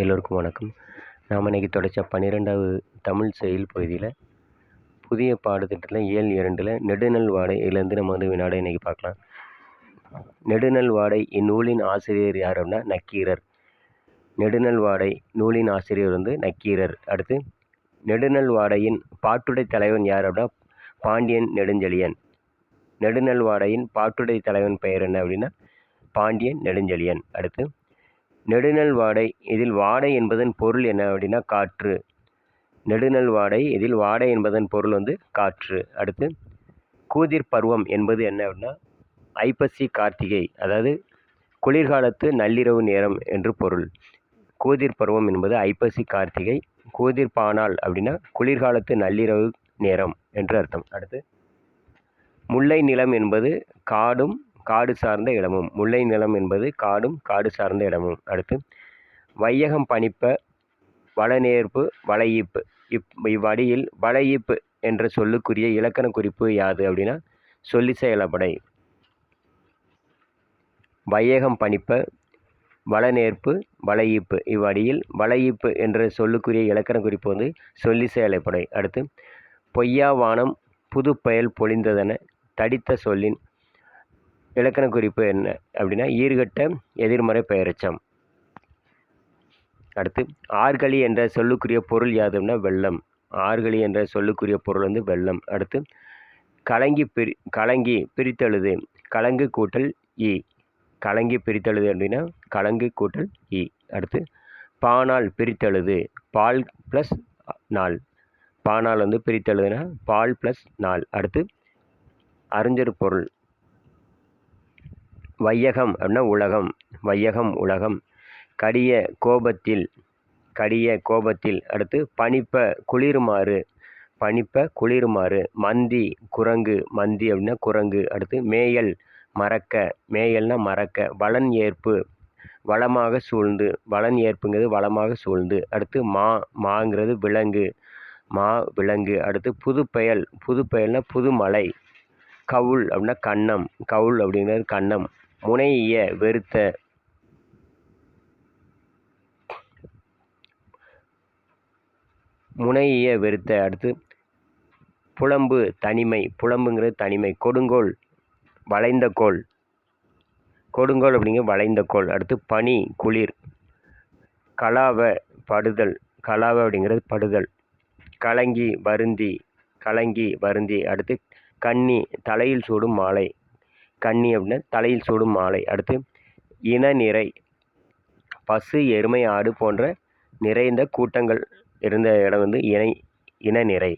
எல்லோருக்கும் வணக்கம். நாம் இன்றைக்கி தொடச்ச பன்னிரெண்டாவது தமிழ் செயல் பகுதியில் புதிய பாடத்திட்டத்தில் இயல் இரண்டில் நெடுநல் வாடை இதுலேருந்து நம்ம வந்து வினாடை இன்றைக்கி பார்க்கலாம். நெடுநல் வாடை இந்நூலின் ஆசிரியர் யார் அப்படின்னா நக்கீரர். நெடுநல் வாடை நூலின் ஆசிரியர் வந்து நக்கீரர். அடுத்து நெடுநல் வாடையின் பாட்டுடை தலைவன் யார் அப்படின்னா பாண்டியன் நெடுஞ்செழியன். நெடுநல் வாடையின் பாட்டுடை தலைவன் பெயர் என்ன அப்படின்னா பாண்டியன் நெடுஞ்செழியன். அடுத்து நெடுநல் வாடை. இதில் வாடை என்பதன் பொருள் என்ன அப்படின்னா காற்று. நெடுநல் வாடை இதில் வாடை என்பதன் பொருள் வந்து காற்று. அடுத்து கூதிர் பருவம் என்பது என்ன அப்படின்னா ஐப்பசி கார்த்திகை அதாவது குளிர்காலத்து நள்ளிரவு நேரம் என்று பொருள். கூதிர் பருவம் என்பது ஐப்பசி கார்த்திகை கூதிர் பானால் அப்படின்னா குளிர்காலத்து நள்ளிரவு நேரம் என்று அர்த்தம். அடுத்து முல்லை நிலம் என்பது காடும் காடு சார்ந்த இடமும். முல்லை நிலம் என்பது காடும் காடு சார்ந்த இடமும். அடுத்து வையகம் பணிப்ப வளநேர்ப்பு வளையீப்பு. இப் இவ்வடியில் வளையீப்பு என்ற சொல்லுக்குரிய இலக்கண குறிப்பு யாது அப்படின்னா சொல்லி செயலப்படை. வையகம் பணிப்ப வளநேர்ப்பு வளையீப்பு. இவ்வடியில் வளையீப்பு என்ற சொல்லுக்குரிய இலக்கண குறிப்பு வந்து சொல்லி செயலப்படை. அடுத்து பொய்யா வானம் புது பயல் பொழிந்ததென தடித்த சொல்லின் இலக்கண குறிப்பு என்ன அப்படின்னா ஈர்கட்ட எதிர்மறை பெயரச்சம். அடுத்து ஆர்கலி என்ற சொல்லுக்குரிய பொருள் யாதுன்னா வெள்ளம். ஆர்கலி என்ற சொல்லுக்குரிய பொருள் வந்து வெள்ளம். அடுத்து கலங்கி பிரி கலங்கி பிரித்தெழுது கலங்கு கூட்டல் இ கலங்கி பிரித்தெழுது அப்படின்னா கலங்கு கூட்டல் இ அடுத்து பானால் பிரித்தெழுது பால் ப்ளஸ் நாள். பானால் வந்து பிரித்தெழுதுனா பால் ப்ளஸ் நாள். அடுத்து அறிஞர் பொருள். வையகம் அப்படின்னா உலகம் வையகம் உலகம். கடிய கோபத்தில் கடிய கோபத்தில். அடுத்து பனிப்ப குளிருமாறு பனிப்ப குளிருமாறு. மந்தி குரங்கு மந்தி அப்படின்னா குரங்கு. அடுத்து மேயல் மறக்க. மேயல்னா மறக்க. வளன் ஏற்பு வளமாக சூழ்ந்து. வளன் ஏற்புங்கிறது வளமாக சூழ்ந்து. அடுத்து மா மாங்கிறது விலங்கு. மா விலங்கு. அடுத்து புதுப்பெயல் பெயல். புதுமலை. கவுள் அப்படின்னா கண்ணம். கவுள் அப்படிங்கிறது கண்ணம். முனைய வெறுத்த முனைய வெறுத்த அடுத்து புலம்பு தனிமை புலம்புங்கிறது தனிமை. கொடுங்கோல் வளைந்த கோல். கொடுங்கோல் அப்படிங்கிற வளைந்த கோல். அடுத்து பனி குளிர். கலாவ படுதல். கலாவ அப்படிங்கிறது படுதல். கலங்கி வருந்தி. கலங்கி வருந்தி. அடுத்து கன்னி தலையில் சூடும் மாலை. கன்னி அப்படின்னா தலையில் சூடும் மாலை. அடுத்து இனநிறை பசு எருமை ஆடு போன்ற நிறைந்த கூட்டங்கள் இருந்த இடம் வந்து இணை இனநிறை.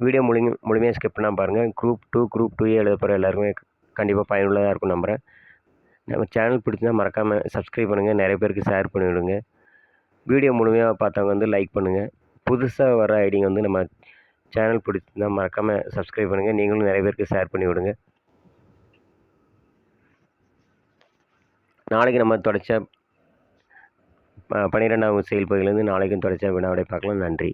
வீடியோ முழு முழுமையாக ஸ்கிப் பண்ணால் பாருங்கள் குரூப் டூ குரூப் டூ எழுத போகிற எல்லாருமே கண்டிப்பாக பயனுள்ளதாக இருக்கும் நம்புகிறேன் நம்ம சேனல் பிடிச்சிருந்தா மறக்காமல் சப்ஸ்கிரைப் பண்ணுங்கள் நிறைய பேருக்கு ஷேர் பண்ணிவிடுங்க. வீடியோ முழுமையாக பார்த்தவங்க வந்து லைக் பண்ணுங்கள் புதுசாக வர ஐடிங்க வந்து நம்ம சேனல் பிடிச்சிருந்தால் மறக்காமல் சப்ஸ்கிரைப் பண்ணுங்கள் நீங்களும் நிறைய பேருக்கு ஷேர் பண்ணி விடுங்க நாளைக்கு நம்ம தொடச்ச பன்னிரெண்டாவது செயல் பகுதியிலேருந்து நாளைக்கும் தொடர்ச்சியாக வினாவிடை பார்க்கலாம். நன்றி.